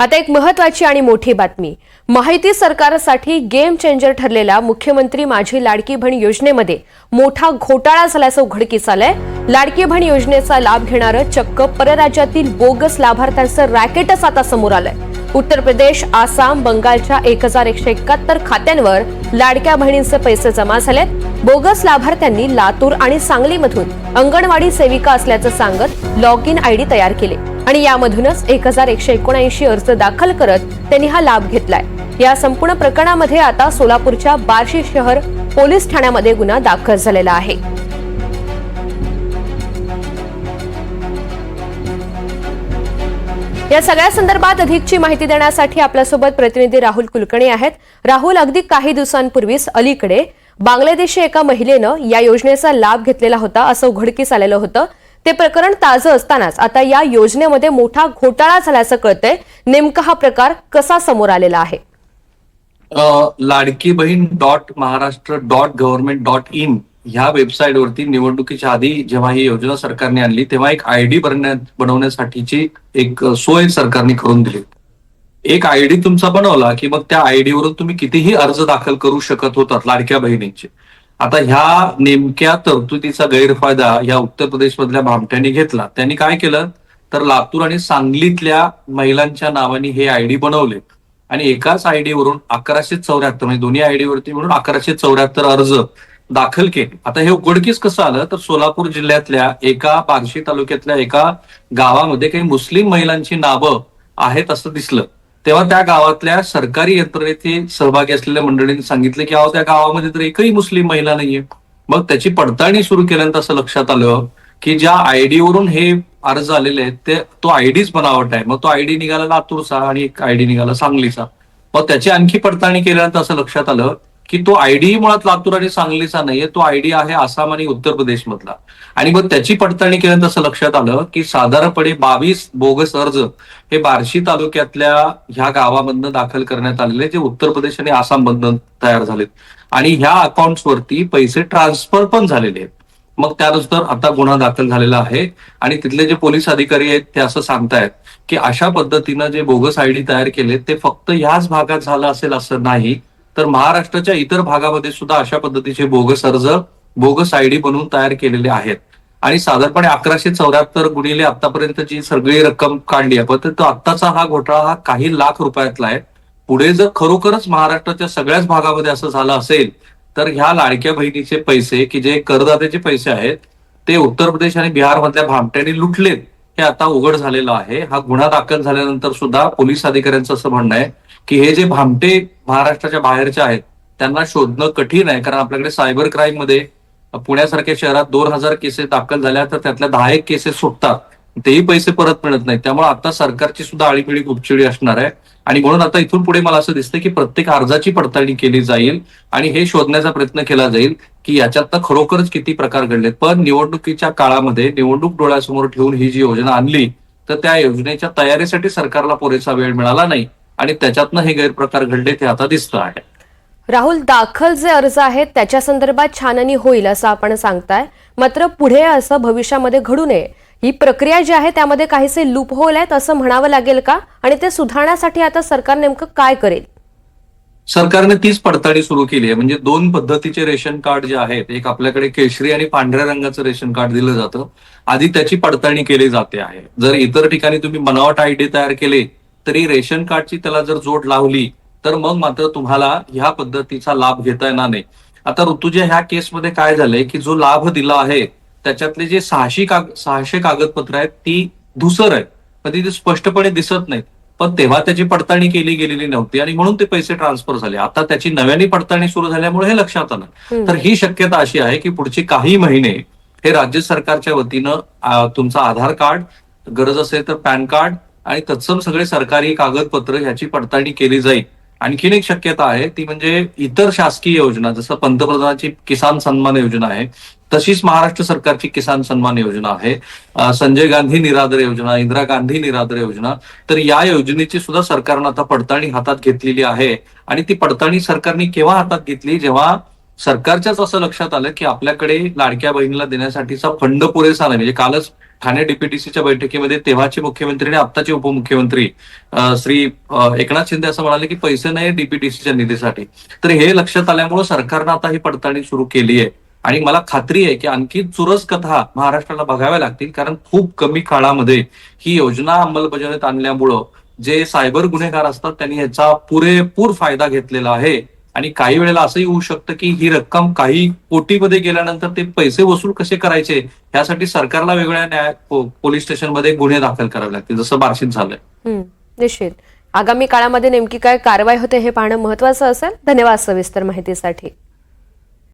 आता एक महत्वाची आणि मोठी बातमी. माहिती सरकारसाठी गेम चेंजर ठरलेल्या मुख्यमंत्री माझी लाडकी बहीण योजनेमध्ये मोठा घोटाळा झाल्याचं उघडकीस आलंय. लाडकी बहीण योजनेचा लाभ घेणारं चक्क परराज्यातील बोगस लाभार्थ्यांचं रॅकेटच आता समोर आलंय. उत्तर प्रदेश आसाम बंगालच्या एक हजार एकशे एकाहत्तर खात्यांवर लाडक्या बहिणींचे पैसे जमा झालेत. बोगस लाभार्थ्यांनी लातूर आणि सांगलीमधून अंगणवाडी सेविका असल्याचं सांगत लॉग इन आयडी तयार केले. आणि यामधूनच एक हजार एकशे एकोणऐंशी अर्ज दाखल करत त्यांनी हा लाभ घेतलाय. या संपूर्ण प्रकरणामध्ये आता सोलापूरच्या बार्शी शहर पोलीस ठाण्यामध्ये गुन्हा दाखल झालेला आहे. या सगळ्या संदर्भात अधिकची माहिती देण्यासाठी आपल्यासोबत प्रतिनिधी राहुल कुलकर्णी आहेत. राहुल अगदी काही दिवसांपूर्वीच अलीकडे बांगलादेशी एका महिलेनं या योजनेचा लाभ घेतलेला होता असं उघडकीस आलेलं होतं. ते प्रकरण ताजं असतानाच आता या योजनेमध्ये मोठा घोटाळा झाल्याचं कळतंय. नेमका हा प्रकार कसा समोर आलेला आहे? Ladki Bahin dot Maharashtra dot government dot in ह्या वेबसाईटवरती निवडणुकीच्या आधी जेव्हा ही योजना सरकारने आणली तेव्हा एक आयडी बनवण्यासाठीची एक सोय सरकारने करून दिली. एक आयडी तुमचा बनवला की मग त्या आयडी वरून तुम्ही कितीही अर्ज दाखल करू शकत होतात लाडक्या बहिणींचे. आता ह्या नेमक्या तरतुदीचा गैरफायदा ह्या उत्तर प्रदेश मधल्या भामट्यांनी घेतला. त्यांनी काय केलं? तर लातूर आणि सांगलीतल्या महिलांच्या नावाने हे आयडी बनवले आणि एकाच आयडी वरून अकराशे चौऱ्याहत्तर म्हणजे दोन्ही आयडीवरती म्हणून अकराशे चौऱ्याहत्तर अर्ज दाखल केले. आता हे उघडकीस कसं आलं? तर सोलापूर जिल्ह्यातल्या एका बार्शी तालुक्यातल्या एका गावामध्ये काही मुस्लिम महिलांची नावं आहेत असं दिसलं. तेव्हा त्या गावातल्या सरकारी यंत्रणेचे सहभागी असलेल्या मंडळींनी सांगितलं की अहो त्या गावामध्ये तर एकही मुस्लिम महिला नाहीये. मग त्याची पडताळणी सुरू केल्यानंतर असं लक्षात आलं की ज्या आयडी वरून हे अर्ज आलेले आहेत ते तो आयडीच बनावट आहे. मग तो आयडी निघाला लातूरचा आणि एक आयडी निघाला सांगलीचा. मग त्याची आणखी पडताळणी केल्यानंतर असं लक्षात आलं की तो आयडी मुळात लातूर आणि सांगलीचा नाहीये तो आयडी आहे आसाम आणि उत्तर प्रदेश मधला आणि मग त्याची पडताळणी केल्यानंतर असं लक्षात आलं की साधारणपणे बावीस बोगस अर्ज हे बार्शी तालुक्यातल्या ह्या गावामधनं दाखल करण्यात आलेले जे उत्तर प्रदेश आणि आसाम मधनं तयार झालेत. आणि ह्या अकाउंट्सवरती पैसे ट्रान्सफर पण झालेले आहेत. मग त्यानुसार आता गुन्हा दाखल झालेला आहे. आणि तिथले जे पोलीस अधिकारी आहेत ते असं सांगतायत की अशा पद्धतीनं जे बोगस आयडी तयार केले ते फक्त ह्याच भागात झालं असेल असं नाही. तर महाराष्ट्राच्या इतर भागामध्ये सुद्धा अशा पद्धतीचे बोगस अर्ज बोगस आयडी बनवून तयार केलेले आहेत. आणि साधारणपणे अकराशे चौऱ्याहत्तर गुणिले आतापर्यंत जी सगळी रक्कम काढली आपण तर आत्ताचा हा घोटाळा हा काही लाख रुपयातला आहे. पुढे जर खरोखरच महाराष्ट्राच्या सगळ्याच भागामध्ये असं झालं असेल तर ह्या लाडक्या बहिणीचे पैसे की जे करदात्याचे पैसे आहेत ते उत्तर प्रदेश आणि बिहार मधल्या लुटलेत. हे आता उघड झालेलं आहे. हा गुन्हा दाखल झाल्यानंतर सुद्धा पोलीस अधिकाऱ्यांचं असं म्हणणं आहे की हे जे भामटे महाराष्ट्राच्या बाहेरचे आहेत त्यांना शोधणं कठीण आहे. कारण आपल्याकडे सायबर क्राईममध्ये पुण्यासारख्या शहरात दोन हजार केसेस दाखल झाल्या तर त्यातल्या दहा एक केसेस सुटतात. तेही पैसे परत मिळत नाही त्यामुळे आता सरकारची सुद्धा आळीपिळी गुपचिडी असणार आहे. आणि म्हणून आता इथून पुढे मला असं दिसतं की प्रत्येक अर्जाची पडताळणी केली जाईल आणि हे शोधण्याचा प्रयत्न केला जाईल की याच्यात खरोखरच किती प्रकार घडलेत. पण निवडणुकीच्या काळामध्ये निवडणूक डोळ्यासमोर ठेवून ही जी योजना आणली तर त्या योजनेच्या तयारीसाठी सरकारला पुरेसा वेळ मिळाला नाही आणि त्याच्यातनं हे गैरप्रकार घडले ते आता दिसतं आहे. राहुल दाखल जे अर्ज आहेत त्याच्या संदर्भात छाननी होईल असं आपण सांगताय. मात्र पुढे असं भविष्यामध्ये घडू नये. ही प्रक्रिया जी आहे त्यामध्ये काहीसे लूप होल आहेत असं म्हणावं लागेल का? आणि ते सुधारण्यासाठी आता सरकार नेमकं काय करेल? सरकारने तीच पडताळणी सुरू केली आहे. म्हणजे दोन पद्धतीचे रेशन कार्ड जे आहेत एक आपल्याकडे केशरी आणि पांढऱ्या रंगाचं रेशन कार्ड दिलं जातं. आधी त्याची पडताळणी केली जाते आहे. जर इतर ठिकाणी तुम्ही बनावट आयडी तयार केले तरी रेशन कार्डची त्याला जर जोड लावली तर मग मात्र तुम्हाला ह्या पद्धतीचा लाभ घेता येणार नाही. आता ऋतुजा ह्या केसमध्ये काय झालंय की जो लाभ दिला आहे त्याच्यातले जे सहाशे काग सहाशे कागदपत्र आहेत ती धुसर आहेत. पण ती स्पष्टपणे दिसत नाहीत. पण तेव्हा त्याची पडताळणी केली गेलेली नव्हती आणि म्हणून ते पैसे ट्रान्सफर झाले. आता त्याची नव्याने पडताळणी सुरू झाल्यामुळे हे लक्षात आलं. तर ही शक्यता अशी आहे की पुढचे काही महिने हे राज्य सरकारच्या वतीनं तुमचं आधार कार्ड गरज असेल तर पॅन कार्ड आणि तत्सम सगळे सरकारी कागदपत्र ह्याची पडताळणी केली जाईल. आणखीन एक शक्यता आहे ती म्हणजे इतर शासकीय योजना जसं पंतप्रधानाची किसान सन्मान योजना आहे तशीच महाराष्ट्र सरकारची किसान सन्मान योजना आहे संजय गांधी निराधार योजना इंदिरा गांधी निराधार योजना तर या योजनेची सुद्धा सरकारनं आता पडताळणी हातात घेतलेली आहे. आणि ती पडताळणी सरकारने केव्हा हातात घेतली? जेव्हा सरकारच्याच असं लक्षात आलं की आपल्याकडे लाडक्या बहिणीला देण्यासाठीचा फंड पुरेसा नाही. म्हणजे कालच ठाणे डीपीटीसीच्या बैठकीमध्ये तेव्हाचे मुख्यमंत्री आणि आत्ताचे उपमुख्यमंत्री श्री एकनाथ शिंदे असं म्हणाले की पैसे नाही डीपीटीसीच्या निधीसाठी. तर हे लक्षात आल्यामुळे सरकारनं आता ही पडताळणी सुरू केली आहे. आणि मला खात्री आहे की आणखी चुरस कथा महाराष्ट्राला बघाव्या लागतील कारण खूप कमी काळामध्ये ही योजना अंमलबजावणीत आणल्यामुळं जे सायबर गुन्हेगार असतात त्यांनी याचा पुरेपूर फायदा घेतलेला आहे. आणि काही वेळेला असंही होऊ शकतं की ही रक्कम काही कोटीमध्ये गेल्यानंतर ते पैसे वसूल कसे करायचे यासाठी सरकारला वेगळ्या न्याय पोलीस स्टेशनमध्ये गुन्हे दाखल करावे लागतील जसं बार्शीत झालंय. निश्चित. आगामी काळामध्ये नेमकी काय कारवाई होते हे पाहणं महत्वाचं असेल. धन्यवाद सविस्तर माहितीसाठी.